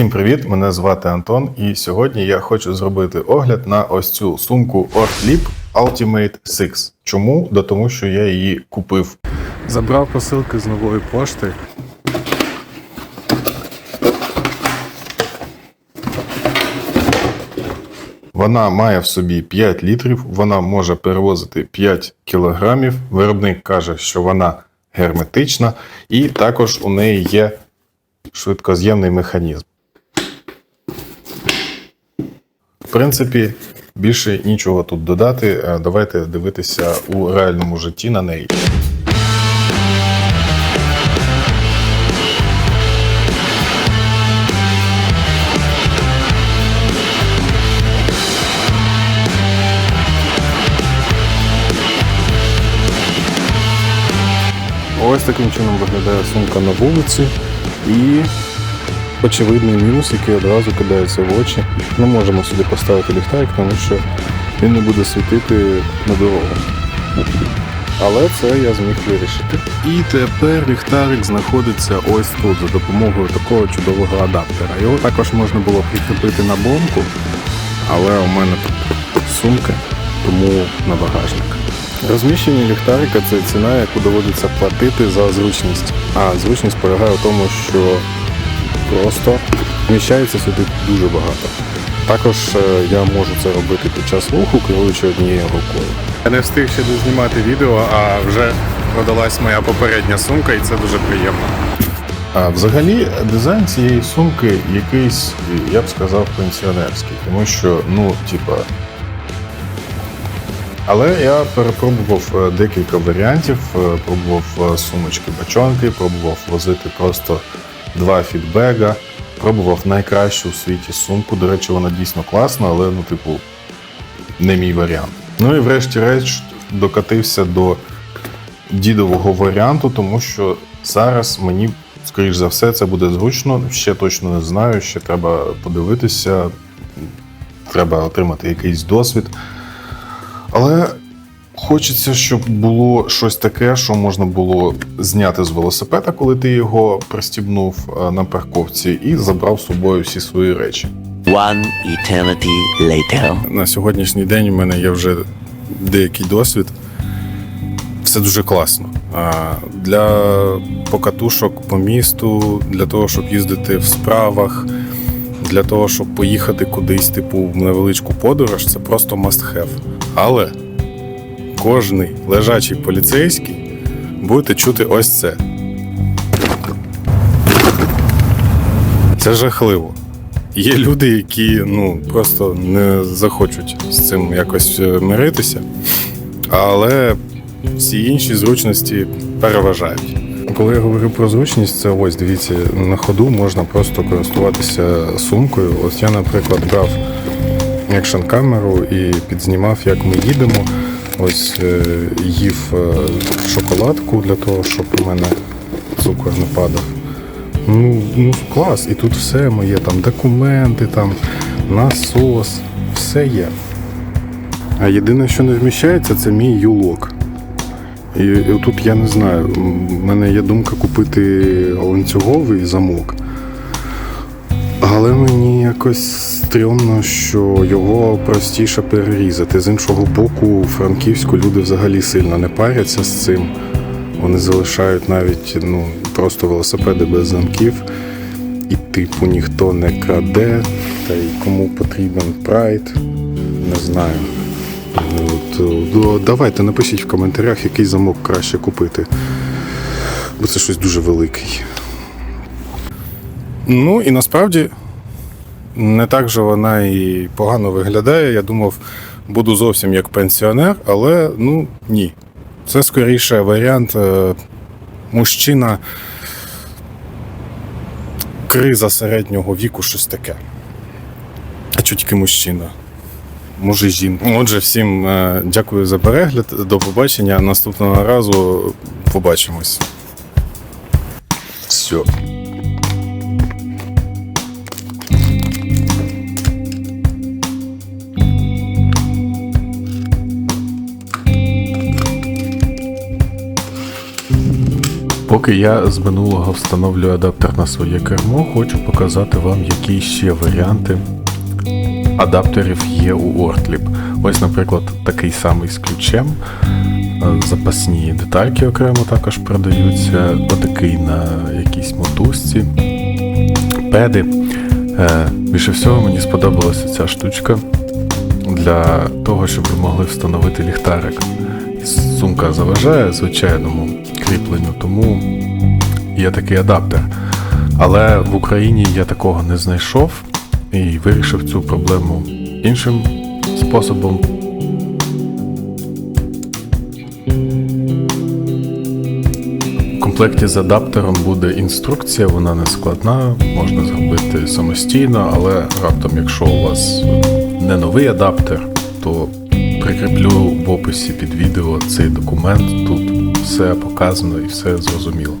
Всім привіт! Мене звати Антон, і сьогодні я хочу зробити огляд на ось цю сумку Ortlieb Ultimate 6. Чому? Да тому що я її купив. Забрав посилки з нової пошти. Вона має в собі 5 літрів, вона може перевозити 5 кілограмів. Виробник каже, що вона герметична, і також у неї є швидкоз'ємний механізм. В принципі, більше нічого тут додати. Е, Давайте дивитися у реальному житті на неї. Ось таким чином виглядає сумка на вулиці. І очевидний мінус, який одразу кидається в очі. Не можемо сюди поставити ліхтарик, тому що він не буде світити на дорогу. Але це я зміг вирішити. І тепер ліхтарик знаходиться ось тут за допомогою такого чудового адаптера. Його також можна було прикріпити на бомку, але у мене тут сумка, тому на багажник. Розміщення ліхтарика це ціна, яку доводиться платити за зручність. А зручність полягає в тому, що просто вміщається сюди дуже багато. Також е, я можу це робити під час руху, керуючи однією рукою. Я не встиг ще дознімати відео, а вже продалась моя попередня сумка, і це дуже приємно. А взагалі дизайн цієї сумки якийсь, я б сказав, пенсіонерський, тому що, ну, типа. Але я перепробував е, декілька варіантів, е, пробував сумочки бачонки, пробував возити просто два фідбега, пробував найкращу у світі сумку. До речі, вона дійсно класна, але ну, типу, не мій варіант. Ну і врешті-решт докатився до дідового варіанту, тому що зараз мені, скоріш за все, це буде зручно. Ще точно не знаю, ще треба подивитися, треба отримати якийсь досвід. Але хочеться, щоб було щось таке, що можна було зняти з велосипеда, коли ти його пристібнув е, на парковці, і забрав з собою всі свої речі. One eternity later. На сьогоднішній день у мене є вже деякий досвід. Все дуже класно. Для покатушок по місту, для того, щоб їздити в справах, для того, щоб поїхати кудись, типу, в невеличку подорож, це просто must have. Але кожний лежачий поліцейський будете чути ось це. Це жахливо. Є люди, які ну, просто не захочуть з цим якось е, миритися, але всі інші зручності переважають. Коли я говорю про зручність, це ось дивіться, на ходу можна просто користуватися сумкою. Ось я, наприклад, брав екшн камеру і підзнімав, як ми їдемо. Ось е, їв е, шоколадку для того, щоб у мене цукор не падав. Ну, ну клас, і тут все моє, там документи, там насос, все є. А єдине, що не вміщається, це мій юлок. І, і тут я не знаю, в мене є думка купити ланцюговий замок. Але мені якось стрьомно, що його простіше перерізати. З іншого боку, у Франківську люди взагалі сильно не паряться з цим. Вони залишають навіть ну, просто велосипеди без замків. І типу ніхто не краде. Та й кому потрібен прайд, не знаю. От, давайте напишіть в коментарях, який замок краще купити. Бо це щось дуже великий. Ну і насправді не так же вона і погано виглядає. Я думав, буду зовсім як пенсіонер, але ну ні. Це скоріше варіант е, мужчина. Криза середнього віку, щось таке. А чого тільки мужчина? Може, жінка. Отже, всім е, дякую за перегляд. До побачення. Наступного разу побачимось. Все. Поки я з минулого встановлюю адаптер на своє кермо, хочу показати вам, які ще варіанти адаптерів є у Ortlib. Ось, наприклад, такий самий з ключем. Е, Запасні детальки окремо також продаються. Отакий на якійсь мотузці. Педи. Е, Більше всього мені сподобалася ця штучка для того, щоб ви могли встановити ліхтарик. Сумка заважає звичайному кріпленню, тому є такий адаптер. Але в Україні я такого не знайшов і вирішив цю проблему іншим способом. В комплекті з адаптером буде інструкція, вона не складна, можна зробити самостійно, але раптом, якщо у вас не новий адаптер, то прикріплю в описі під відео цей документ. Тут все показано і все зрозуміло.